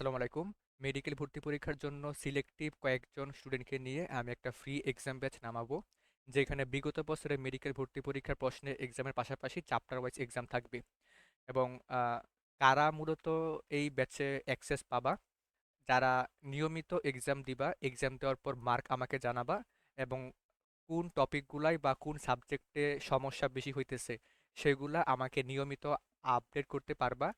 আসসালামু আলাইকুম। মেডিকেল ভর্তি পরীক্ষার জন্য সিলেক্টিভ কয়েকজন স্টুডেন্টকে নিয়ে আমি একটা ফ্রি এক্সাম ব্যাচ নামাবো, যেখানে বিগত বছরে মেডিকেল ভর্তি পরীক্ষার প্রশ্নের এক্সামের পাশাপাশি চ্যাপ্টার ওয়াইজ এক্সাম থাকবে। এবং কারা মূলত এই ব্যাচে অ্যাক্সেস পাবা, যারা নিয়মিত এক্সাম দিবা, এক্সাম দেওয়ার পর মার্ক আমাকে জানাবা, এবং কোন টপিকগুলাই বা কোন সাবজেক্টে সমস্যা বেশি হইতেছে, সেগুলা আমাকে নিয়মিত আপডেট করতে পারবা।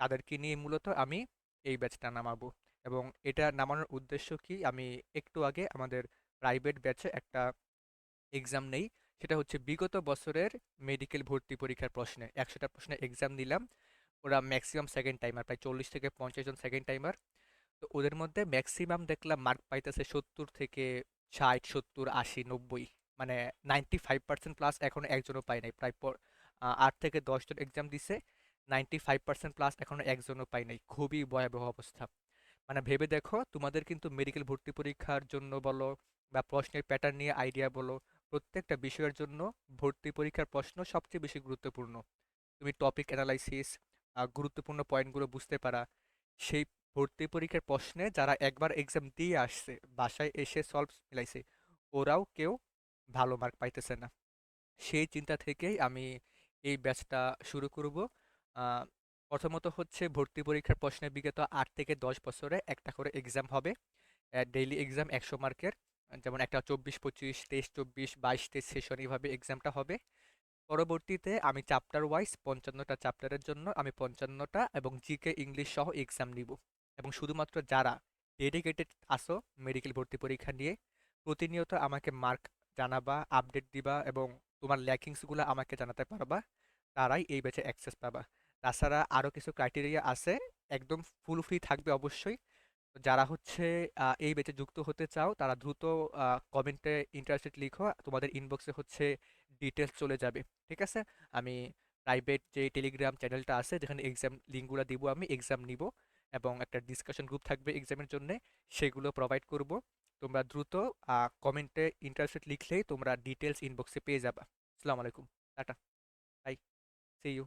তাদেরকে নিয়ে মূলত আমি এই ব্যাচটা নামাবো। এবং এটা নামানোর উদ্দেশ্য কি? আমি একটু আগে আমাদের প্রাইভেট ব্যাচে একটা এক্সাম নেই। সেটা হচ্ছে বিগত বছরের মেডিকেল ভর্তি পরীক্ষার প্রশ্নে। একশোটা প্রশ্নে এক্সাম দিলাম ওরা ম্যাক্সিমাম সেকেন্ড টাইমার প্রায় চল্লিশ থেকে পঞ্চাশ জন সেকেন্ড টাইমার তো ওদের মধ্যে ম্যাক্সিমাম দেখলাম মার্ক পাইতেছে সত্তর থেকে ষাট, সত্তর, আশি, নব্বই। মানে নাইনটি ফাইভ পার্সেন্ট প্লাস এখনও একজনও পায় নাই। প্রায় আট থেকে দশজন এক্সাম দিছে। নাইনটি ফাইভ পার্সেন্ট প্লাস এখনও একজনও পাই নাই। খুবই ভয়াবহ অবস্থা। মানে ভেবে দেখো, তোমাদের কিন্তু মেডিকেল ভর্তি পরীক্ষার জন্য বলো বা প্রশ্নের প্যাটার্ন নিয়ে আইডিয়া বলো, প্রত্যেকটা বিষয়ের জন্য ভর্তি পরীক্ষার প্রশ্ন সবচেয়ে বেশি গুরুত্বপূর্ণ। তুমি টপিক অ্যানালাইসিস গুরুত্বপূর্ণ পয়েন্টগুলো বুঝতে পারা। সেই ভর্তি পরীক্ষার প্রশ্নে যারা একবার এক্সাম দিয়ে আসছে, বাসায় এসে সলভ মিলাইছে ওরাও কেউ ভালো মার্ক পাইতেছে না। সেই চিন্তা থেকেই আমি এই ব্যাচটা শুরু করব। প্রথমত হচ্ছে ভর্তি পরীক্ষার প্রশ্নে বিগত আট থেকে দশ বছরে একটা করে এক্সাম হবে। ডেইলি এক্সাম একশো মার্কের, যেমন একটা চব্বিশ, পঁচিশ, তেইশ, চব্বিশ, বাইশ, তেইশ সেশন এইভাবে এক্সামটা হবে। পরবর্তীতে আমি চ্যাপ্টার ওয়াইজ পঞ্চান্নটা চ্যাপ্টারের জন্য আমি পঞ্চান্নটা এবং জিকে ইংলিশ সহ এক্সাম নিব। এবং শুধুমাত্র যারা ডেডিকেটেড আসো মেডিকেল ভর্তি পরীক্ষা নিয়ে, প্রতিনিয়ত আমাকে মার্ক জানাবা আপডেট দিবা এবং তোমার ল্যাকিংসগুলো আমাকে জানাতে পারবা, তারাই এই ব্যাচে অ্যাক্সেস পাবা। তাছাড়া আরও কিছু ক্রাইটেরিয়া আছে, একদম ফুল ফ্রি থাকবে অবশ্যই। যারা হচ্ছে এই বেচে যুক্ত হতে চাও, তারা দ্রুত কমেন্টে ইন্টারেস্টেড লিখো, তোমাদের ইনবক্সে হচ্ছে ডিটেলস চলে যাবে, ঠিক আছে? আমি প্রাইভেট যে টেলিগ্রাম চ্যানেলটা আছে, যেখানে এক্সাম লিঙ্কগুলো দিব আমি এক্সাম নিব এবং একটা ডিসকাশন গ্রুপ থাকবে এক্সামের জন্য, সেগুলো প্রোভাইড করব। তোমরা দ্রুত কমেন্টে ইন্টারেস্টেড লিখলেই তোমরা ডিটেলস ইনবক্সে পেয়ে যাবা। আসসালামু আলাইকুম, টাটা বাই সি ইউ